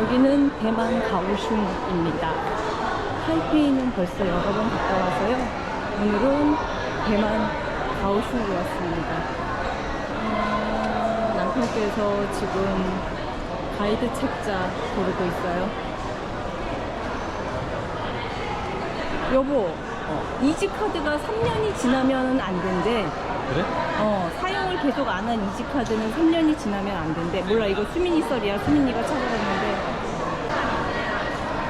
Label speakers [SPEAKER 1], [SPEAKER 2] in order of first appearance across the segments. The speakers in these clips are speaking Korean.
[SPEAKER 1] 여기는 대만 가오슝입니다. 타이페이는 벌써 여러 번 갔다 와서요. 오늘은 대만 가오슝으로 왔습니다. 어, 남편께서 지금 가이드 책자 고르고 있어요. 여보, 이지 카드가 3년이 지나면 안 된대.
[SPEAKER 2] 그래?
[SPEAKER 1] 어, 사용을 계속 안 한 이지 카드는 3년이 지나면 안 된대. 몰라, 이거 수민이 썰이야. 수민이가 찾아갔는데.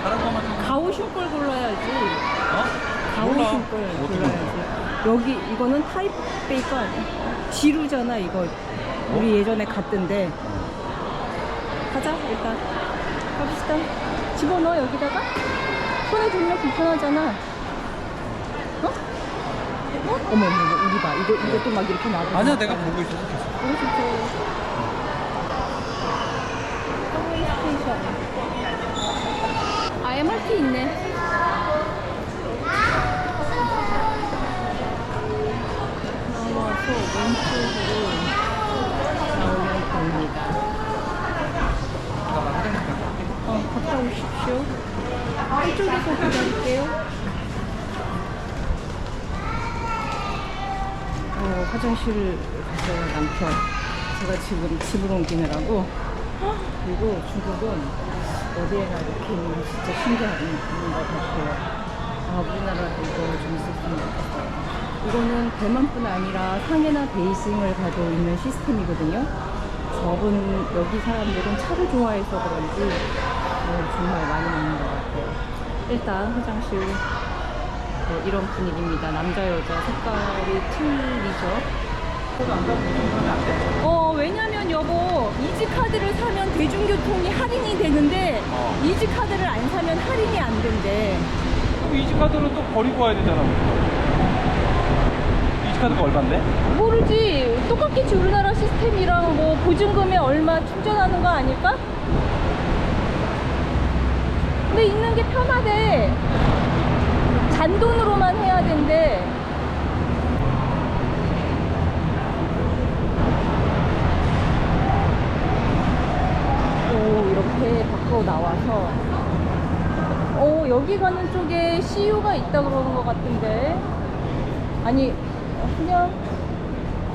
[SPEAKER 2] 다른 거만 좀.
[SPEAKER 1] 가오슝 걸 골라야지.
[SPEAKER 2] 어?
[SPEAKER 1] 가오슝 걸
[SPEAKER 2] 어떻게
[SPEAKER 1] 골라야지. 여기, 이거는 타이페이가 아니야. 지루잖아, 이거. 우리 예전에 갔던데. 가자, 일단. 갑시다. 집어넣어, 여기다가. 손에 들면 불편하잖아. 어? 어? 어머, 어머, 어머, 우리 봐. 이거, 이것도 막 이렇게 놔둬.
[SPEAKER 2] 아니야, 내가 보고 있었어. 계속.
[SPEAKER 1] 너무 좋죠. 서브웨이 스테이션. 아, MRT 있네. 나와서 왼쪽으로 나오면 됩니다.
[SPEAKER 2] 잠깐만, 화장실 갔다 올게.
[SPEAKER 1] 어, 갔다 오십시오. 이쪽에서 기다릴게요. 어, 화장실을 갔어요, 남편. 제가 지금 집을 옮기느라고. 그리고 중국은 어디에나 이렇게 진짜 신기한 것 같아요. 아, 우리나라도 이거 좀 있었으면 좋겠어요. 이거는 대만뿐 아니라 상해나 베이징을 가도 있는 시스템이거든요. 저분 여기 사람들은 차를 좋아해서 그런지 어, 정말 많이 먹는 것 같아요. 일단 화장실 네, 이런 분위기입니다. 남자 여자 색깔이 틀리죠. 어 왜냐면 여보 이지 카드를 사면 대중교통이 할인이 되는데
[SPEAKER 2] 어.
[SPEAKER 1] 이지 카드를 안 사면 할인이 안 된대.
[SPEAKER 2] 그럼 이지카드는 또 버리고 와야 되잖아. 이지카드가 얼만데?
[SPEAKER 1] 모르지 똑같겠지 우리나라 시스템이랑 뭐 보증금에 얼마 충전하는 거 아닐까? 근데 있는 게 편하대 잔돈으로만 해야 된대 오 이렇게 밖으로 나와서. 오 여기 가는 쪽에 CU가 있다 그러는 것 같은데. 아니 어, 그냥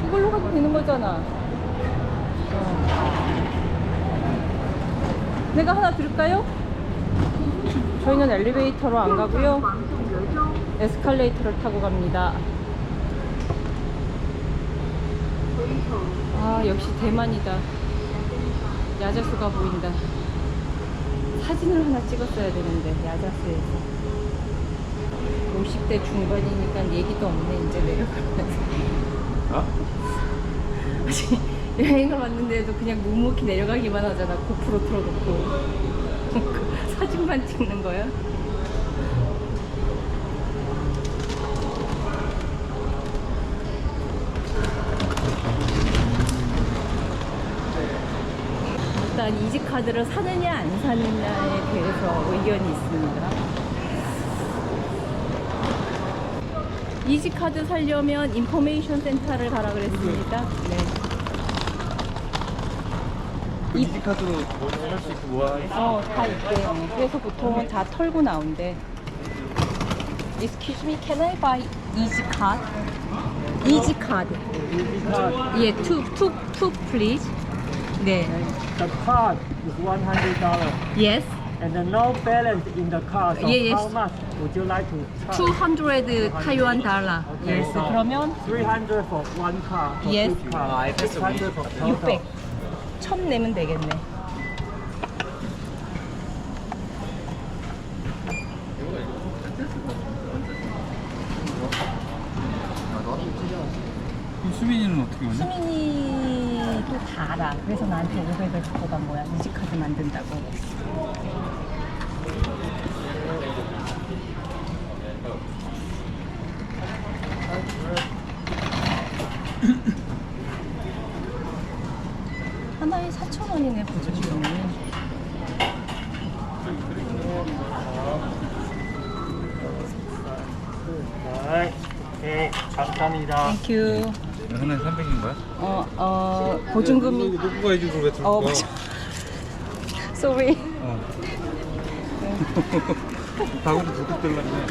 [SPEAKER 1] 이걸로 가도 되는 거잖아. 어. 내가 하나 들을까요? 저희는 엘리베이터로 안 가고요. 에스컬레이터를 타고 갑니다. 아 역시 대만이다. 야자수가 보인다 사진을 하나 찍었어야 되는데 야자수에서 50대 중반이니까 얘기도 없네 이제 내려가면서
[SPEAKER 2] 어?
[SPEAKER 1] 여행을 왔는데도 그냥 묵묵히 내려가기만 하잖아 고프로 틀어놓고 사진만 찍는 거야? 일단 이지카드를 사느냐 안 사느냐에 대해서 의견이 있습니다. 이지카드 살려면 인포메이션 센터를 가라 그랬습니다. 네.
[SPEAKER 2] 이지카드로 뭐할수 있고 뭐 할.
[SPEAKER 1] 어, 다 있대요. 그래서 보통은 다 털고 나온대. Excuse me, can I buy easy card? Easy card. 예, two, two, two, please. 네.
[SPEAKER 3] The card is one hundred dollar,
[SPEAKER 1] Yes.
[SPEAKER 3] and the no balance in the card. So
[SPEAKER 1] Yeah, yes.
[SPEAKER 3] how much would you like to charge?
[SPEAKER 1] 200 타이완 달러.
[SPEAKER 3] Okay,
[SPEAKER 1] Yes.
[SPEAKER 3] so
[SPEAKER 1] 그러면
[SPEAKER 3] three hundred for one card. For
[SPEAKER 1] Yes.
[SPEAKER 3] two card. Six hundred for total.
[SPEAKER 1] 600. 1000 내면 되겠네.
[SPEAKER 2] 그럼 수민이는 어떻게 오냐?
[SPEAKER 1] 수민이 또 다 알아. 그래서 나한테 500을 갖고 간 거야. 이지카드 만든다고. 하나에 4,000원이네, 보증금이.
[SPEAKER 3] Right. Okay, 감사합니다.
[SPEAKER 1] 땡큐.
[SPEAKER 2] 하나에 300인 거야?
[SPEAKER 1] 어, 어, 보증금이.
[SPEAKER 2] 놓고 가야지 그걸 왜 들고
[SPEAKER 1] 어,
[SPEAKER 2] 가?
[SPEAKER 1] 보증- Sorry.
[SPEAKER 2] 어. 다구리 도둑 들렸네.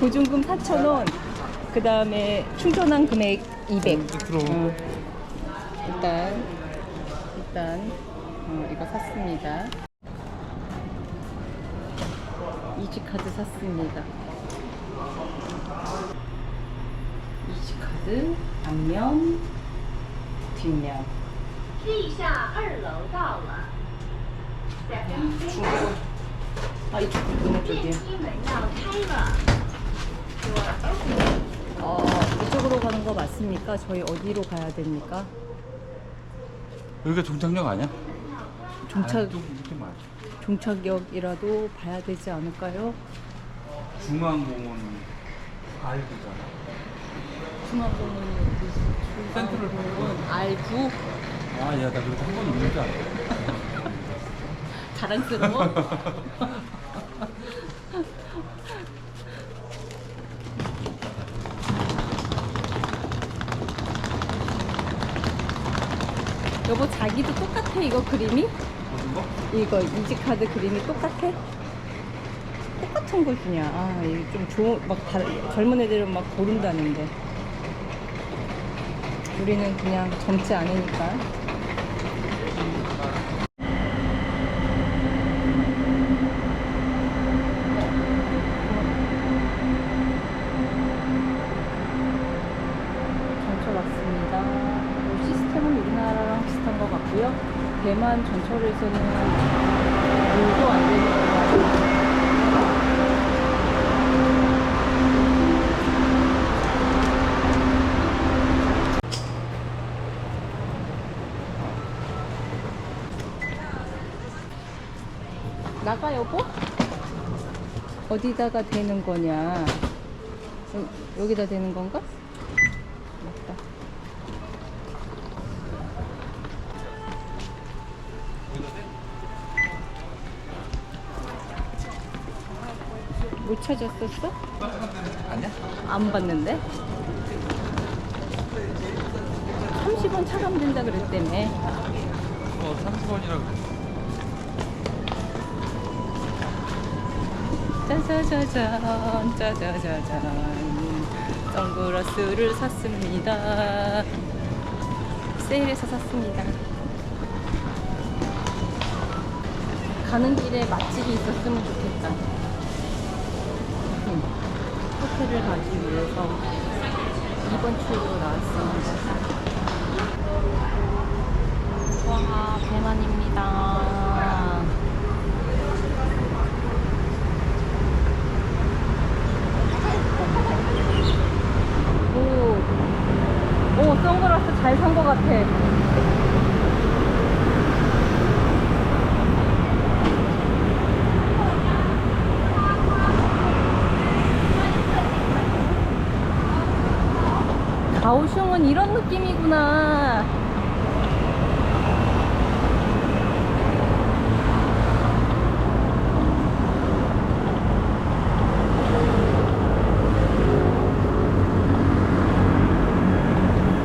[SPEAKER 1] 보증금 4,000원. 그 다음에 충전한 금액 200.
[SPEAKER 2] 끝으로.
[SPEAKER 1] 어. 일단 일단 어, 이거 샀습니다. 이지카드 샀습니다. 스케치 카드 앞면, 뒷면
[SPEAKER 4] 아이쪽이야
[SPEAKER 1] 어, 이쪽으로 가는 거 맞습니까? 저희 어디로 가야 됩니까?
[SPEAKER 2] 여기가 종착역 아니야?
[SPEAKER 1] 종착 종착역이라도 봐야 되지 않을까요?
[SPEAKER 2] 중앙공원 알고잖아.
[SPEAKER 1] 어디지?
[SPEAKER 2] 센트럴
[SPEAKER 1] 중앙공원 R9
[SPEAKER 2] 아, 야, 나 그래도 한번 있는 줄 알았어.
[SPEAKER 1] 자랑스러워? 여보 자기도 똑같아 이거 그림이?
[SPEAKER 2] 무슨 거?
[SPEAKER 1] 이거 이지카드 그림이 똑같아? 똑같은 걸 주냐 아 이게 좀 좋은 막 다, 젊은 애들은 막 고른다는데 우리는 그냥 젊지 않으니까 전철 왔습니다. 뭐 시스템은 우리나라랑 비슷한 것 같고요. 대만 전철에서는 물도 안 되는 것 같아요. 나가 여보? 어디다가 대는 거냐? 여- 여기다 대는 건가? 맞다. 못 찾았었어?
[SPEAKER 2] 아니야?
[SPEAKER 1] 안 봤는데? 30원 차감 된다 그랬다며.
[SPEAKER 2] 어, 30원이라고
[SPEAKER 1] 짜자자잔, 짜자자잔. 선글라스를 샀습니다. 세일해서 샀습니다. 가는 길에 맛집이 있었으면 좋겠다. 응. 호텔을 가기 위해서 2번 출구로 나왔습니다. 와, 대만입니다. 오, 오, 선글라스 잘 산 것 같아. 가오슝은 이런 느낌이구나.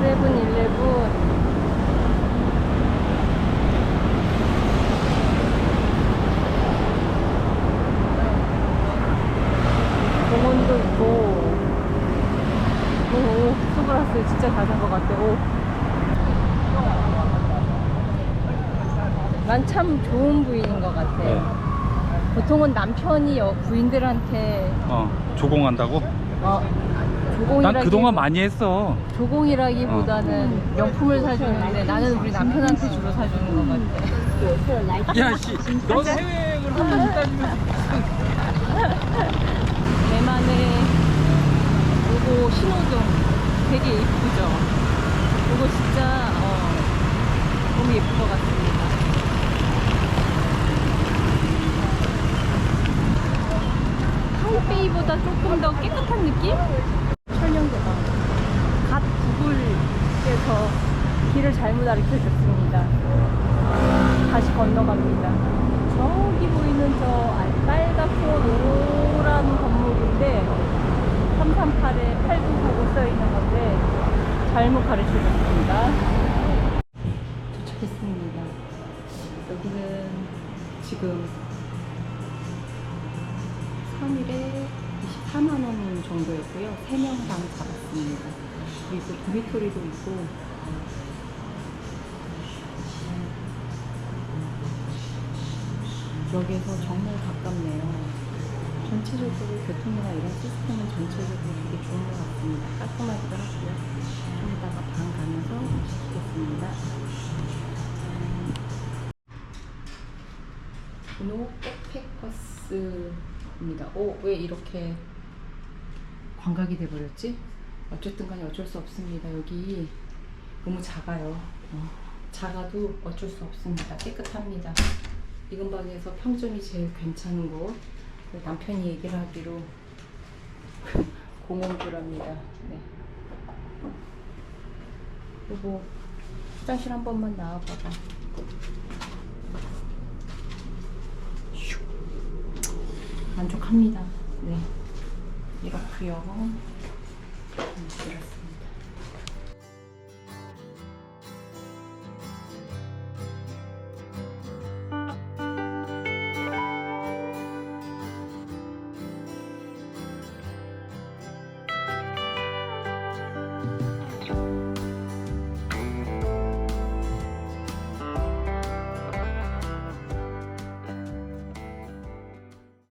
[SPEAKER 1] 세븐일레븐. 공원도 있고. 오, 선글라스 진짜 잘 산 것 같아. 오. 난 참 좋은 부인인 것 같아.
[SPEAKER 2] 네.
[SPEAKER 1] 보통은 남편이 여- 부인들한테
[SPEAKER 2] 어, 조공한다고?
[SPEAKER 1] 어, 조공이라기
[SPEAKER 2] 난 그동안 많이 했어.
[SPEAKER 1] 조공이라기보다는 명품을 사주는데 나는 우리 남편한테 주로 사주는 것 같아.
[SPEAKER 2] 야, 씨. 넌 해외여행을 한 번씩 다니면서.
[SPEAKER 1] 대만의 요거 신호등 되게 예쁘죠? 요거 진짜 어, 너무 예쁜 것 같습니다 조금 더 깨끗한 느낌? 철령대가 갓 구글에서 길을 잘못 가르쳐 줬습니다. 다시 건너갑니다. 저기 보이는 저 알- 빨갛고 노란 건물인데 338에 8999써 있는 건데 잘못 가르쳐 줬습니다. 도착했습니다. 여기는 지금 3일에 24만 원 정도였고요. 3명당 잡았습니다. 그리고 도미토리도 있고, 여기에서 정말 가깝네요. 전체적으로 교통이나 이런 시스템은 전체적으로 되게 좋은 것 같습니다. 깔끔하기도 하고요. 좀 이따가 방 가면서 시키겠습니다. 노 백패커스입니다. 오, 왜 이렇게 광각이 돼버렸지? 어쨌든 간에 어쩔 수 없습니다. 여기 너무 작아요. 어, 작아도 어쩔 수 없습니다. 깨끗합니다. 이 근방에서 평점이 제일 괜찮은 곳. 남편이 얘기를 하기로 공원주랍니다. 네. 여보, 화장실 한 번만 나와봐봐. 만족합니다. 네. 이렇게요. 음, 만들었습니다.